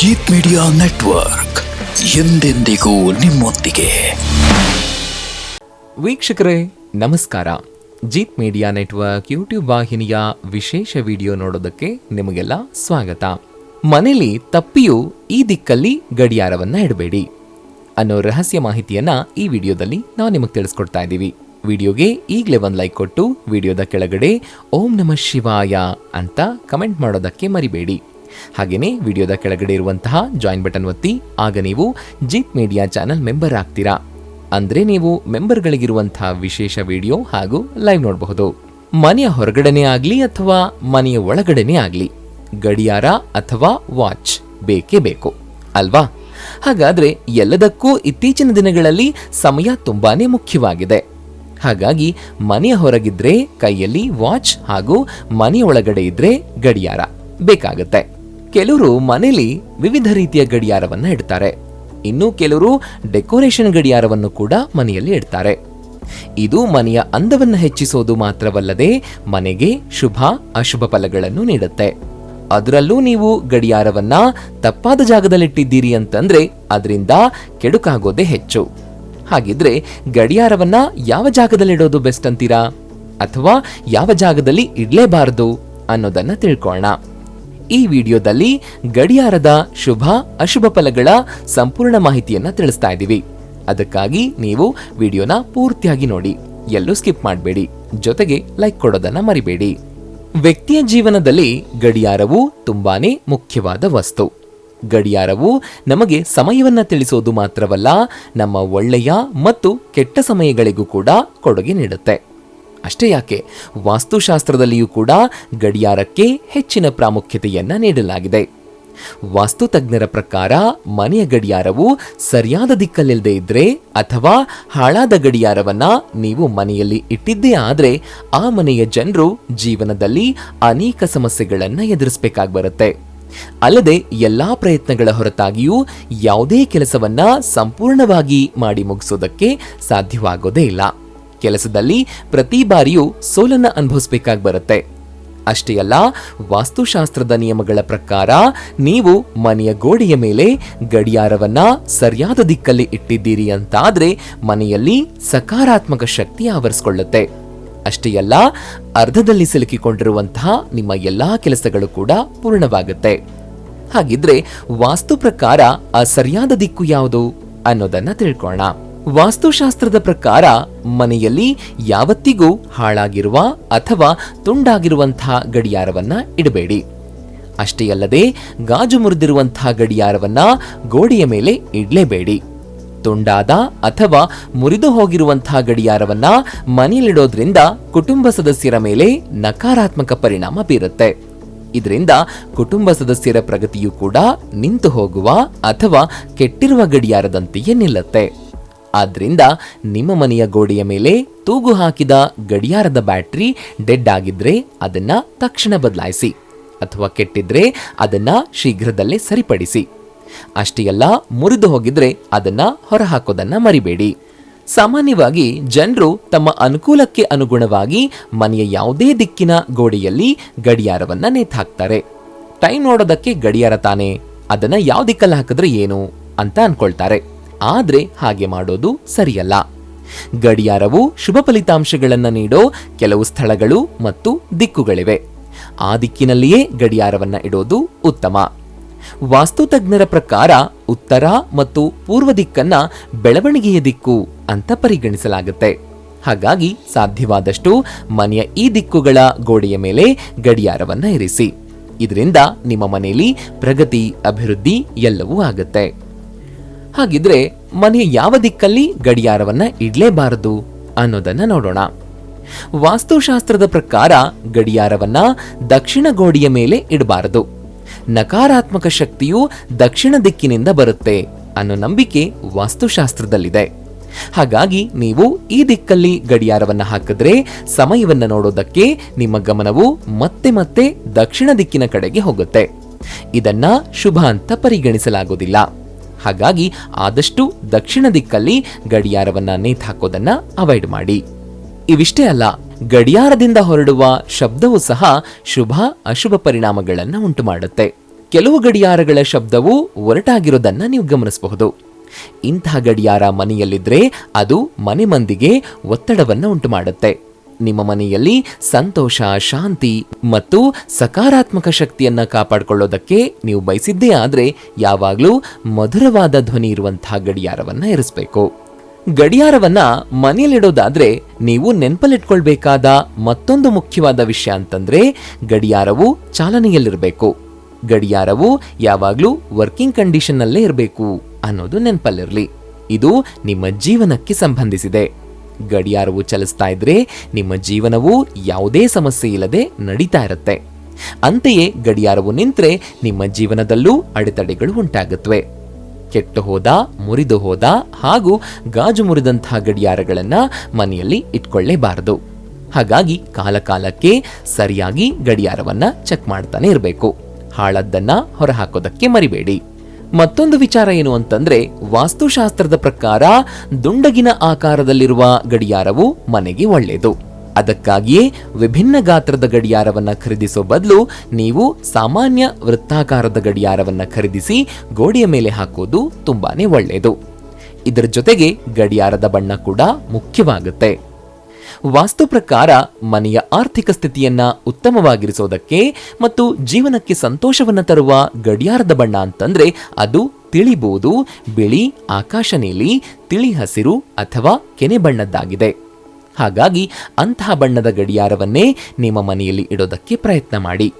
Jeet media network ಎಂದೆಂದಿಗೂ ನಿಮ್ಮೊಂದಿಗೆ. ವೀಕ್ಷಕರೇ, ನಮಸ್ಕಾರ. ಜೀತ್ ಮೀಡಿಯಾ ನೆಟ್ವರ್ಕ್ ಯೂಟ್ಯೂಬ್ ವಾಹಿನಿಯ ವಿಶೇಷ ವಿಡಿಯೋ ನೋಡೋದಕ್ಕೆ ನಿಮಗೆಲ್ಲ ಸ್ವಾಗತ. ಮನೆಯಲ್ಲಿ ತಪ್ಪಿಯೂ ಈ ದಿಕ್ಕಲ್ಲಿ ಗಡಿಯಾರವನ್ನ ಇಡಬೇಡಿ. ಅನ್ನೋ ರಹಸ್ಯ ಮಾಹಿತಿಯನ್ನ ಈ ವಿಡಿಯೋದಲ್ಲಿ ನಾವು ನಿಮಗೆ ತಿಳಿಸ್ಕೊಡ್ತಾ ಇದ್ದೀವಿ ವಿಡಿಯೋಗೆ ಈಗಲೇ ಒಂದು ಲೈಕ್ ಕೊಟ್ಟು, ವಿಡಿಯೋದ ಕೆಳಗಡೆ ಓಂ ನಮಃ ಶಿವಾಯ ಅಂತ ಕಮೆಂಟ್ ಮಾಡೋದಕ್ಕೆ ಮರಿಬೇಡಿ. ಹಾಗೆಯೇ ವಿಡಿಯೋದ ಕೆಳಗಡೆ ಇರುವಂತಹ ಜಾಯಿನ್ ಬಟನ್ ಒತ್ತಿ, ಆಗ ನೀವು ಜೀತ್ ಮೀಡಿಯಾ ಚಾನಲ್ ಮೆಂಬರ್ ಆಗ್ತೀರಾ. ಅಂದ್ರೆ ನೀವು ಮೆಂಬರ್ಗಳಿಗಿರುವಂತಹ ವಿಶೇಷ ವಿಡಿಯೋ ಹಾಗೂ ಲೈವ್ ನೋಡಬಹುದು. ಮನೆಯ ಹೊರಗಡೆನೇ ಆಗಲಿ ಅಥವಾ ಮನೆಯ ಒಳಗಡೆನೇ ಆಗಲಿ, ಗಡಿಯಾರ ಅಥವಾ ವಾಚ್ ಬೇಕೇ ಬೇಕು, ಅಲ್ವಾ? ಹಾಗಾದ್ರೆ ಎಲ್ಲದಕ್ಕೂ ಇತ್ತೀಚಿನ ದಿನಗಳಲ್ಲಿ ಸಮಯ ತುಂಬಾನೇ ಮುಖ್ಯವಾಗಿದೆ. ಹಾಗಾಗಿ ಮನೆಯ ಹೊರಗಿದ್ರೆ ಕೈಯಲ್ಲಿ ವಾಚ್ ಹಾಗೂ ಮನೆಯ ಒಳಗಡೆ ಇದ್ರೆ ಗಡಿಯಾರ ಬೇಕಾಗುತ್ತೆ. ಕೆಲವರು ಮನೆಯಲ್ಲಿ ವಿವಿಧ ರೀತಿಯ ಗಡಿಯಾರವನ್ನು ಇಡ್ತಾರೆ. ಇನ್ನು ಕೆಲವರು ಡೆಕೋರೇಷನ್ ಗಡಿಯಾರವನ್ನು ಕೂಡ ಮನೆಯಲ್ಲಿ ಇಡ್ತಾರೆ. ಇದು ಮನೆಯ ಅಂದವನ್ನು ಹೆಚ್ಚಿಸೋದು ಮಾತ್ರವಲ್ಲದೆ ಮನೆಗೆ ಶುಭ, ಅಶುಭ ಫಲಗಳನ್ನು ನೀಡುತ್ತೆ. ಅದರಲ್ಲೂ ನೀವು ಗಡಿಯಾರವನ್ನ ತಪ್ಪಾದ ಜಾಗದಲ್ಲಿಟ್ಟಿದ್ದೀರಿ ಅಂತಂದ್ರೆ ಅದರಿಂದ ಕೆಡುಕಾಗೋದೇ ಹೆಚ್ಚು. ಹಾಗಿದ್ರೆ ಗಡಿಯಾರವನ್ನ ಯಾವ ಜಾಗದಲ್ಲಿಡೋದು ಬೆಸ್ಟ್ ಅಂತೀರಾ? ಅಥವಾ ಯಾವ ಜಾಗದಲ್ಲಿ ಇಡಲೇಬಾರದು ಅನ್ನೋದನ್ನ ತಿಳ್ಕೊಳ್ಳೋಣ ಈ ವಿಡಿಯೋದಲ್ಲಿ ಗಡಿಯಾರದ ಶುಭ, ಅಶುಭ ಫಲಗಳ ಸಂಪೂರ್ಣ ಮಾಹಿತಿಯನ್ನ ತಿಳಿಸ್ತಾ ಇದ್ದೀವಿ. ಅದಕ್ಕಾಗಿ ನೀವು ವಿಡಿಯೋನ ಪೂರ್ತಿಯಾಗಿ ನೋಡಿ. ಎಲ್ಲೂ ಸ್ಕಿಪ್ ಮಾಡಬೇಡಿ. ಜೊತೆಗೆ ಲೈಕ್ ಕೊಡೋದನ್ನ ಮರಿಬೇಡಿ. ವ್ಯಕ್ತಿಯ ಜೀವನದಲ್ಲಿ ಗಡಿಯಾರವು ತುಂಬಾನೇ ಮುಖ್ಯವಾದ ವಸ್ತು. ಗಡಿಯಾರವು ನಮಗೆ ಸಮಯವನ್ನ ತಿಳಿಸೋದು ಮಾತ್ರವಲ್ಲ, ನಮ್ಮ ಒಳ್ಳೆಯ ಮತ್ತು ಕೆಟ್ಟ ಸಮಯಗಳಿಗೂ ಕೂಡ ಕೊಡುಗೆ ನೀಡುತ್ತೆ. ಅಷ್ಟೇ ಯಾಕೆ? ವಾಸ್ತುಶಾಸ್ತ್ರದಲ್ಲಿಯೂ ಕೂಡ ಗಡಿಯಾರಕ್ಕೆ ಹೆಚ್ಚಿನ ಪ್ರಾಮುಖ್ಯತೆಯನ್ನು ನೀಡಲಾಗಿದೆ. ವಾಸ್ತು ತಜ್ಞರ ಪ್ರಕಾರ ಮನೆಯ ಗಡಿಯಾರವು ಸರಿಯಾದ ದಿಕ್ಕಲ್ಲಿಲ್ಲದೆ ಇದ್ರೆ ಅಥವಾ ಹಾಳಾದ ಗಡಿಯಾರವನ್ನ ನೀವು ಮನೆಯಲ್ಲಿ ಇಟ್ಟಿದ್ದೇ ಆದರೆ ಆ ಮನೆಯ ಜನರು ಜೀವನದಲ್ಲಿ ಅನೇಕ ಸಮಸ್ಯೆಗಳನ್ನು ಎದುರಿಸಬೇಕಾಗಿ ಬರುತ್ತೆ. ಅಲ್ಲದೆ ಎಲ್ಲಾ ಪ್ರಯತ್ನಗಳ ಹೊರತಾಗಿಯೂ ಯಾವುದೇ ಕೆಲಸವನ್ನ ಸಂಪೂರ್ಣವಾಗಿ ಮಾಡಿ ಮುಗಿಸೋದಕ್ಕೆ ಸಾಧ್ಯವಾಗೋದೇ ಇಲ್ಲ. ಕೆಲಸದಲ್ಲಿ ಪ್ರತಿ ಬಾರಿಯೂ ಸೋಲನ್ನ ಅನುಭವಿಸಬೇಕಾಗಿ ಬರುತ್ತೆ. ಅಷ್ಟೇ ಅಲ್ಲ, ವಾಸ್ತುಶಾಸ್ತ್ರದ ನಿಯಮಗಳ ಪ್ರಕಾರ ನೀವು ಮನೆಯ ಗೋಡೆಯ ಮೇಲೆ ಗಡಿಯಾರವನ್ನ ಸರಿಯಾದ ದಿಕ್ಕಲ್ಲಿ ಇಟ್ಟಿದ್ದೀರಿ ಅಂತಾದ್ರೆ ಮನೆಯಲ್ಲಿ ಸಕಾರಾತ್ಮಕ ಶಕ್ತಿ ಆವರಿಸಿಕೊಳ್ಳುತ್ತೆ. ಅಷ್ಟೇ ಅಲ್ಲ, ಅರ್ಧದಲ್ಲಿ ಸಿಲುಕಿಕೊಂಡಿರುವಂತಹ ನಿಮ್ಮ ಎಲ್ಲಾ ಕೆಲಸಗಳು ಕೂಡ ಪೂರ್ಣವಾಗುತ್ತೆ. ಹಾಗಿದ್ರೆ ವಾಸ್ತು ಪ್ರಕಾರ ಆ ಸರಿಯಾದ ದಿಕ್ಕು ಯಾವುದು ಅನ್ನೋದನ್ನ ತಿಳ್ಕೊಳ್ಳೋಣ ವಾಸ್ತುಶಾಸ್ತ್ರದ ಪ್ರಕಾರ ಮನೆಯಲ್ಲಿ ಯಾವತ್ತಿಗೂ ಹಾಳಾಗಿರುವ ಅಥವಾ ತುಂಡಾಗಿರುವಂತಹ ಗಡಿಯಾರವನ್ನ ಇಡಬೇಡಿ. ಅಷ್ಟೇ ಅಲ್ಲದೆ ಗಾಜು ಮುರಿದಿರುವಂತಹ ಗಡಿಯಾರವನ್ನ ಗೋಡೆಯ ಮೇಲೆ ಇಡಲೇಬೇಡಿ. ತುಂಡಾದ ಅಥವಾ ಮುರಿದು ಹೋಗಿರುವಂತಹ ಗಡಿಯಾರವನ್ನ ಮನೆಯಲ್ಲಿಡೋದ್ರಿಂದ ಕುಟುಂಬ ಸದಸ್ಯರ ಮೇಲೆ ನಕಾರಾತ್ಮಕ ಪರಿಣಾಮ ಬೀರುತ್ತೆ. ಇದರಿಂದ ಕುಟುಂಬ ಸದಸ್ಯರ ಪ್ರಗತಿಯು ಕೂಡ ನಿಂತು ಹೋಗುವ ಅಥವಾ ಕೆಟ್ಟಿರುವ ಗಡಿಯಾರದಂತೆಯೇ ನಿಲ್ಲುತ್ತೆ. ಆದ್ರಿಂದ ನಿಮ್ಮ ಮನೆಯ ಗೋಡೆಯ ಮೇಲೆ ತೂಗು ಹಾಕಿದ ಗಡಿಯಾರದ ಬ್ಯಾಟ್ರಿ ಡೆಡ್ ಆಗಿದ್ರೆ ಅದನ್ನ ತಕ್ಷಣ ಬದಲಾಯಿಸಿ ಅಥವಾ ಕೆಟ್ಟಿದ್ರೆ ಅದನ್ನ ಶೀಘ್ರದಲ್ಲೇ ಸರಿಪಡಿಸಿ. ಅಷ್ಟೇ ಅಲ್ಲ, ಮುರಿದು ಹೋಗಿದ್ರೆ ಅದನ್ನ ಹೊರಹಾಕೋದನ್ನ ಮರಿಬೇಡಿ. ಸಾಮಾನ್ಯವಾಗಿ ಜನರು ತಮ್ಮ ಅನುಕೂಲಕ್ಕೆ ಅನುಗುಣವಾಗಿ ಮನೆಯ ಯಾವುದೇ ದಿಕ್ಕಿನ ಗೋಡೆಯಲ್ಲಿ ಗಡಿಯಾರವನ್ನ ನೇತಾಕ್ತಾರೆ ಟೈಮ್ ನೋಡೋದಕ್ಕೆ ಗಡಿಯಾರ ತಾನೆ, ಅದನ್ನ ಯಾವ ದಿಕ್ಕಲ್ಲಿ ಹಾಕಿದ್ರೆ ಏನು ಅಂತ ಅನ್ಕೊಳ್ತಾರೆ. ಆದ್ರೆ ಹಾಗೆ ಮಾಡೋದು ಸರಿಯಲ್ಲ. ಗಡಿಯಾರವು ಶುಭ ಫಲಿತಾಂಶಗಳನ್ನು ನೀಡೋ ಕೆಲವು ಸ್ಥಳಗಳು ಮತ್ತು ದಿಕ್ಕುಗಳಿವೆ. ಆ ದಿಕ್ಕಿನಲ್ಲಿಯೇ ಗಡಿಯಾರವನ್ನು ಇಡೋದು ಉತ್ತಮ. ವಾಸ್ತು ತಜ್ಞರ ಪ್ರಕಾರ ಉತ್ತರ ಮತ್ತು ಪೂರ್ವ ದಿಕ್ಕನ್ನ ಬೆಳವಣಿಗೆಯ ದಿಕ್ಕು ಅಂತ ಪರಿಗಣಿಸಲಾಗುತ್ತೆ. ಹಾಗಾಗಿ ಸಾಧ್ಯವಾದಷ್ಟು ಮನೆಯ ಈ ದಿಕ್ಕುಗಳ ಗೋಡೆಯ ಮೇಲೆ ಗಡಿಯಾರವನ್ನ ಇರಿಸಿ. ಇದರಿಂದ ನಿಮ್ಮ ಮನೆಯಲ್ಲಿ ಪ್ರಗತಿ, ಅಭಿವೃದ್ಧಿ ಎಲ್ಲವೂ ಆಗುತ್ತೆ. ಹಾಗಿದ್ರೆ ಮನೆಯ ಯಾವ ದಿಕ್ಕಲ್ಲಿ ಗಡಿಯಾರವನ್ನ ಇಡಲೇಬಾರದು ಅನ್ನೋದನ್ನ ನೋಡೋಣ. ವಾಸ್ತುಶಾಸ್ತ್ರದ ಪ್ರಕಾರ ಗಡಿಯಾರವನ್ನ ದಕ್ಷಿಣ ಗೋಡೆಯ ಮೇಲೆ ಇಡಬಾರದು. ನಕಾರಾತ್ಮಕ ಶಕ್ತಿಯು ದಕ್ಷಿಣ ದಿಕ್ಕಿನಿಂದ ಬರುತ್ತೆ ಅನ್ನೋ ನಂಬಿಕೆ ವಾಸ್ತುಶಾಸ್ತ್ರದಲ್ಲಿದೆ. ಹಾಗಾಗಿ ನೀವು ಈ ದಿಕ್ಕಲ್ಲಿ ಗಡಿಯಾರವನ್ನ ಹಾಕಿದ್ರೆ ಸಮಯವನ್ನ ನೋಡೋದಕ್ಕೆ ನಿಮ್ಮ ಗಮನವು ಮತ್ತೆ ಮತ್ತೆ ದಕ್ಷಿಣ ದಿಕ್ಕಿನ ಕಡೆಗೆ ಹೋಗುತ್ತೆ. ಇದನ್ನ ಶುಭ ಅಂತ ಪರಿಗಣಿಸಲಾಗುವುದಿಲ್ಲ. ಹಾಗಾಗಿ ಆದಷ್ಟು ದಕ್ಷಿಣ ದಿಕ್ಕಲ್ಲಿ ಗಡಿಯಾರವನ್ನ ನೇತಾಕೋದನ್ನ ಅವಾಯ್ಡ್ ಮಾಡಿ. ಇವಿಷ್ಟೇ ಅಲ್ಲ, ಗಡಿಯಾರದಿಂದ ಹೊರಡುವ ಶಬ್ದವು ಸಹ ಶುಭ ಅಶುಭ ಪರಿಣಾಮಗಳನ್ನು ಉಂಟು ಮಾಡುತ್ತೆ ಕೆಲವು ಗಡಿಯಾರಗಳ ಶಬ್ದವು ಒರಟಾಗಿರೋದನ್ನ ನೀವು ಗಮನಿಸಬಹುದು. ಇಂತಹ ಗಡಿಯಾರ ಮನೆಯಲ್ಲಿದ್ರೆ ಅದು ಮನೆ ಮಂದಿಗೆ ಒತ್ತಡವನ್ನು ಉಂಟು ಮಾಡುತ್ತೆ ನಿಮ್ಮ ಮನೆಯಲ್ಲಿ ಸಂತೋಷ, ಶಾಂತಿ ಮತ್ತು ಸಕಾರಾತ್ಮಕ ಶಕ್ತಿಯನ್ನ ಕಾಪಾಡಿಕೊಳ್ಳೋದಕ್ಕೆ ನೀವು ಬಯಸಿದ್ದೇ ಆದರೆ ಯಾವಾಗಲೂ ಮಧುರವಾದ ಧ್ವನಿ ಇರುವಂತಹ ಗಡಿಯಾರವನ್ನ ಇರಿಸಬೇಕು. ಗಡಿಯಾರವನ್ನ ಮನೆಯಲ್ಲಿಡೋದಾದ್ರೆ ನೀವು ನೆನಪಲ್ಲಿಟ್ಕೊಳ್ಬೇಕಾದ ಮತ್ತೊಂದು ಮುಖ್ಯವಾದ ವಿಷಯ ಅಂತಂದ್ರೆ ಗಡಿಯಾರವು ಚಾಲನೆಯಲ್ಲಿರಬೇಕು. ಗಡಿಯಾರವು ಯಾವಾಗಲೂ ವರ್ಕಿಂಗ್ ಕಂಡೀಷನ್ನಲ್ಲೇ ಇರಬೇಕು ಅನ್ನೋದು ನೆನಪಲ್ಲಿರಲಿ. ಇದು ನಿಮ್ಮ ಜೀವನಕ್ಕೆ ಸಂಬಂಧಿಸಿದೆ. ಗಡಿಯಾರವು ಚಲಿಸ್ತಾ ಇದ್ರೆ ನಿಮ್ಮ ಜೀವನವು ಯಾವುದೇ ಸಮಸ್ಯೆ ಇಲ್ಲದೆ ನಡೀತಾ ಇರುತ್ತೆ. ಅಂತೆಯೇ ಗಡಿಯಾರವು ನಿಂತರೆ ನಿಮ್ಮ ಜೀವನದಲ್ಲೂ ಅಡೆತಡೆಗಳು ಉಂಟಾಗುತ್ತವೆ. ಕೆಟ್ಟು ಹೋದ, ಮುರಿದು ಹೋದ ಹಾಗೂ ಗಾಜು ಮುರಿದಂತಹ ಗಡಿಯಾರಗಳನ್ನು ಮನೆಯಲ್ಲಿ ಇಟ್ಕೊಳ್ಳೇಬಾರದು. ಹಾಗಾಗಿ ಕಾಲಕಾಲಕ್ಕೆ ಸರಿಯಾಗಿ ಗಡಿಯಾರವನ್ನು ಚೆಕ್ ಮಾಡ್ತಾನೆ ಇರಬೇಕು. ಹಾಳದ್ದನ್ನು ಹೊರಹಾಕೋದಕ್ಕೆ ಮರಿಬೇಡಿ. ಮತ್ತೊಂದು ವಿಚಾರ ಏನು ಅಂತಂದ್ರೆ, ವಾಸ್ತುಶಾಸ್ತ್ರದ ಪ್ರಕಾರ ದುಂಡಗಿನ ಆಕಾರದಲ್ಲಿರುವ ಗಡಿಯಾರವು ಮನೆಗೆ ಒಳ್ಳೆಯದು. ಅದಕ್ಕಾಗಿಯೇ ವಿಭಿನ್ನ ಗಾತ್ರದ ಗಡಿಯಾರವನ್ನು ಖರೀದಿಸೋ ಬದಲು ನೀವು ಸಾಮಾನ್ಯ ವೃತ್ತಾಕಾರದ ಗಡಿಯಾರವನ್ನು ಖರೀದಿಸಿ ಗೋಡೆಯ ಮೇಲೆ ಹಾಕೋದು ತುಂಬಾನೇ ಒಳ್ಳೆಯದು. ಇದರ ಜೊತೆಗೆ ಗಡಿಯಾರದ ಬಣ್ಣ ಕೂಡ ಮುಖ್ಯವಾಗುತ್ತೆ. ವಾಸ್ತು ಪ್ರಕಾರ ಮನೆಯ ಆರ್ಥಿಕ ಸ್ಥಿತಿಯನ್ನ ಉತ್ತಮವಾಗಿರಿಸೋದಕ್ಕೆ ಮತ್ತು ಜೀವನಕ್ಕೆ ಸಂತೋಷವನ್ನ ತರುವ ಗಡಿಯಾರದ ಬಣ್ಣ ಅಂತಂದ್ರೆ ಅದು ತಿಳಿಬೋದು, ಬಿಳಿ ಆಕಾಶ ನೀಲಿ, ತಿಳಿ ಹಸಿರು ಅಥವಾ ಕೆನೆ ಬಣ್ಣದ್ದಾಗಿದೆ. ಹಾಗಾಗಿ ಅಂತಹ ಬಣ್ಣದ ಗಡಿಯಾರವನ್ನೇ ನಿಮ್ಮ ಮನೆಯಲ್ಲಿ ಇಡೋದಕ್ಕೆ ಪ್ರಯತ್ನ ಮಾಡಿ.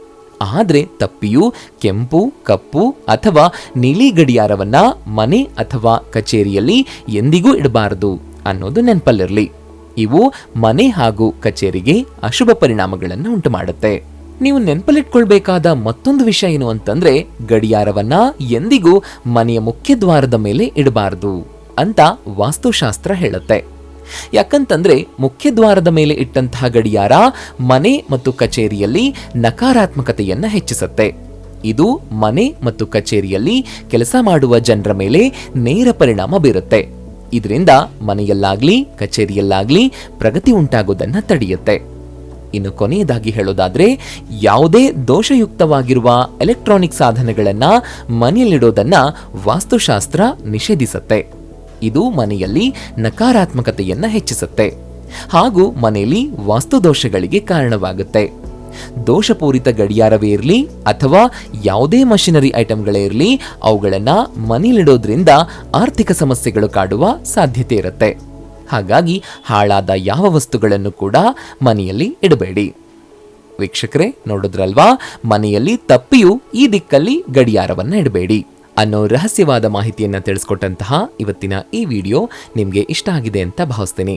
ಆದರೆ ತಪ್ಪಿಯೂ ಕೆಂಪು, ಕಪ್ಪು ಅಥವಾ ನೀಲಿ ಗಡಿಯಾರವನ್ನ ಮನೆ ಅಥವಾ ಕಚೇರಿಯಲ್ಲಿ ಎಂದಿಗೂ ಇಡಬಾರದು ಅನ್ನೋದು ನೆನಪಲ್ಲಿರಲಿ. ಇವು ಮನೆ ಹಾಗೂ ಕಚೇರಿಗೆ ಅಶುಭ ಪರಿಣಾಮಗಳನ್ನು ಉಂಟು ಮಾಡುತ್ತೆ ನೀವು ನೆನಪಲ್ಲಿಟ್ಕೊಳ್ಬೇಕಾದ ಮತ್ತೊಂದು ವಿಷಯ ಏನು ಅಂತಂದ್ರೆ, ಗಡಿಯಾರವನ್ನ ಎಂದಿಗೂ ಮನೆಯ ಮುಖ್ಯ ದ್ವಾರದ ಮೇಲೆ ಇಡಬಾರದು ಅಂತ ವಾಸ್ತುಶಾಸ್ತ್ರ ಹೇಳುತ್ತೆ. ಯಾಕಂತಂದ್ರೆ, ಮುಖ್ಯ ದ್ವಾರದ ಮೇಲೆ ಇಟ್ಟಂತಹ ಗಡಿಯಾರ ಮನೆ ಮತ್ತು ಕಚೇರಿಯಲ್ಲಿ ನಕಾರಾತ್ಮಕತೆಯನ್ನ ಹೆಚ್ಚಿಸುತ್ತೆ. ಇದು ಮನೆ ಮತ್ತು ಕಚೇರಿಯಲ್ಲಿ ಕೆಲಸ ಮಾಡುವ ಜನರ ಮೇಲೆ ನೇರ ಪರಿಣಾಮ ಬೀರುತ್ತೆ. ಇದರಿಂದ ಮನೆಯಲ್ಲಾಗ್ಲಿ, ಕಚೇರಿಯಲ್ಲಾಗ್ಲಿ ಪ್ರಗತಿ ಉಂಟಾಗೋದನ್ನ ತಡೆಯುತ್ತೆ. ಇನ್ನು ಕೊನೆಯದಾಗಿ ಹೇಳೋದಾದ್ರೆ, ಯಾವುದೇ ದೋಷಯುಕ್ತವಾಗಿರುವ ಎಲೆಕ್ಟ್ರಾನಿಕ್ ಸಾಧನಗಳನ್ನ ಮನೆಯಲ್ಲಿಡೋದನ್ನ ವಾಸ್ತುಶಾಸ್ತ್ರ ನಿಷೇಧಿಸುತ್ತೆ. ಇದು ಮನೆಯಲ್ಲಿ ನಕಾರಾತ್ಮಕತೆಯನ್ನ ಹೆಚ್ಚಿಸುತ್ತೆ. ಹಾಗೂ ಮನೆಯಲ್ಲಿ ವಾಸ್ತುದೋಷಗಳಿಗೆ ಕಾರಣವಾಗುತ್ತೆ. ದೋಷಪೂರಿತ ಗಡಿಯಾರವೇ ಇರಲಿ ಅಥವಾ ಯಾವುದೇ ಮಷಿನರಿ ಐಟಮ್ಗಳೇ ಇರಲಿ, ಅವುಗಳನ್ನು ಮನೆಯಲ್ಲಿಡೋದ್ರಿಂದ ಆರ್ಥಿಕ ಸಮಸ್ಯೆಗಳು ಕಾಡುವ ಸಾಧ್ಯತೆ ಇರುತ್ತೆ. ಹಾಗಾಗಿ ಹಾಳಾದ ಯಾವ ವಸ್ತುಗಳನ್ನು ಕೂಡ ಮನೆಯಲ್ಲಿ ಇಡಬೇಡಿ. ವೀಕ್ಷಕರೇ, ನೋಡಿದ್ರಲ್ವಾ? ಮನೆಯಲ್ಲಿ ತಪ್ಪಿಯೂ ಈ ದಿಕ್ಕಲ್ಲಿ ಗಡಿಯಾರವನ್ನು ಇಡಬೇಡಿ ಅನ್ನೋ ರಹಸ್ಯವಾದ ಮಾಹಿತಿಯನ್ನು ತಿಳಿಸ್ಕೊಟ್ಟಂತಹ ಇವತ್ತಿನ ಈ ವಿಡಿಯೋ ನಿಮಗೆ ಇಷ್ಟ ಆಗಿದೆ ಅಂತ ಭಾವಿಸ್ತೀನಿ.